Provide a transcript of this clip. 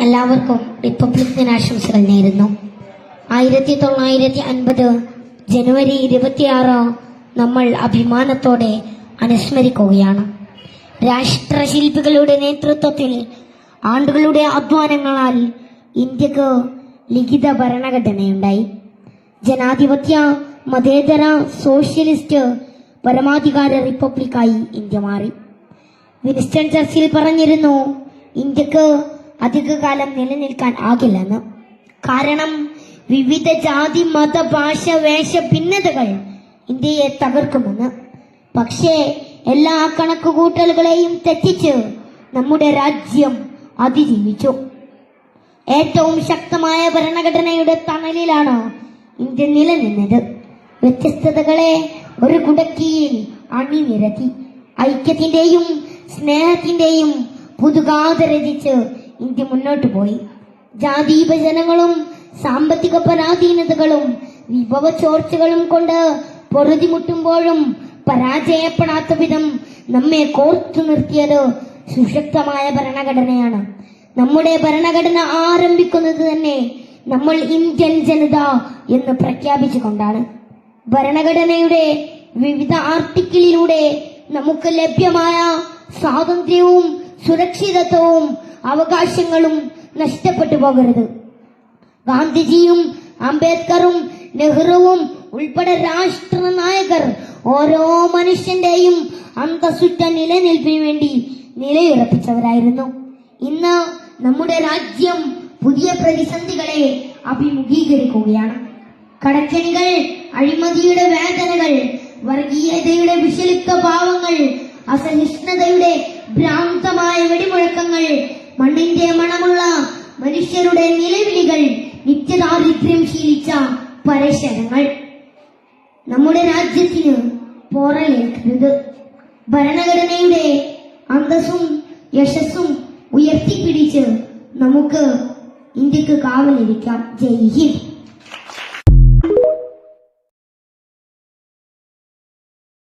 എല്ലാവർക്കും റിപ്പബ്ലിക് ദിനാശംസകൾ നേരുന്നു. ആയിരത്തി തൊള്ളായിരത്തി അൻപത് ജനുവരി ഇരുപത്തിയാറ് നമ്മൾ അഭിമാനത്തോടെ അനുസ്മരിക്കുകയാണ്. രാഷ്ട്രശില്പികളുടെ നേതൃത്വത്തിൽ ആണ്ടുകളുടെ അധ്വാനങ്ങളാൽ ഇന്ത്യയ്ക്ക് ലിഖിത ഭരണഘടനയുണ്ടായി. ജനാധിപത്യ മതേതര സോഷ്യലിസ്റ്റ് പരമാധികാര റിപ്പബ്ലിക്കായി ഇന്ത്യ മാറി. വിൻസ്റ്റൺ ചർച്ചിൽ പറഞ്ഞിരുന്നു ഇന്ത്യയ്ക്ക് അധികകാലം നിലനിൽക്കാൻ ആകില്ലെന്ന്. കാരണം വിവിധ ജാതി മത ഭാഷ വേഷ ഭിന്നതകൾ ഇന്ത്യയെ തകർക്കുമെന്ന്. പക്ഷേ എല്ലാ കണക്കുകൂട്ടലുകളെയും തെറ്റിച്ച് നമ്മുടെ രാജ്യം അതിജീവിച്ചു. ഏറ്റവും ശക്തമായ ഭരണഘടനയുടെ തണലിലാണ് ഇന്ത്യ നിലനിന്നത്. വ്യത്യസ്തതകളെ ഒരു കുടക്കീയിൽ അണിനിരത്തി. ഐക്യത്തിന്റെയും സ്നേഹത്തിന്റെയും പുതുകാതെ രചിച്ച് ഇന്ത്യ മുന്നോട്ട് പോയി. ജാതി വിഭജനങ്ങളും സാമ്പത്തിക പരാധീനതകളും വിഭവ ചോർച്ചകളും കൊണ്ട് പൊറുതിമുട്ടുമ്പോഴും പരാജയപ്പെടാത്ത വിധം നമ്മെ കോർത്തു നിർത്തിയത് സുശക്തമായ ഭരണഘടനയാണ്. നമ്മുടെ ഭരണഘടന ആരംഭിക്കുന്നത് തന്നെ നമ്മൾ ഇന്ത്യൻ ജനത എന്ന് പ്രഖ്യാപിച്ചുകൊണ്ടാണ്. ഭരണഘടനയുടെ വിവിധ ആർട്ടിക്കിളിലൂടെ നമുക്ക് ലഭ്യമായ സ്വാതന്ത്ര്യവും സുരക്ഷിതത്വവും അവകാശങ്ങളും നഷ്ടപ്പെട്ടു പോകരുത്. ഗാന്ധിജിയും അംബേദ്കറും നെഹ്റുവും ഉൾപ്പെടെ രാഷ്ട്ര നായകർ ഓരോ മനുഷ്യന്റെയും അന്തസ്സുറ്റ നിലനിൽപ്പിന് വേണ്ടി നിലയുറപ്പിച്ചവരായിരുന്നു. ഇന്ന് നമ്മുടെ രാജ്യം പുതിയ പ്രതിസന്ധികളെ അഭിമുഖീകരിക്കുകയാണ്. കടക്കണികൾ അഴിമതിയുടെ വേദനകൾ വർഗീയതയുടെ വിഷലിപ്ത ഭാവങ്ങൾ അസഹിഷ്ണുതയുടെ മനുഷ്യരുടെ നിലവിളികൾ നിത്യദാരിദ്ര്യം ശീലിച്ച പരശരങ്ങൾ. നമ്മുടെ രാജ്യത്തിന് പോറലേൽക്കരുത് ഭരണഘടനയുടെ അന്തസ്സും യശസ്സും ഉയർത്തിപ്പിടിച്ച് നമുക്ക് ഇന്ത്യയ്ക്ക് കാവലിരിക്കാം. ജയ് ഹിന്ദ്.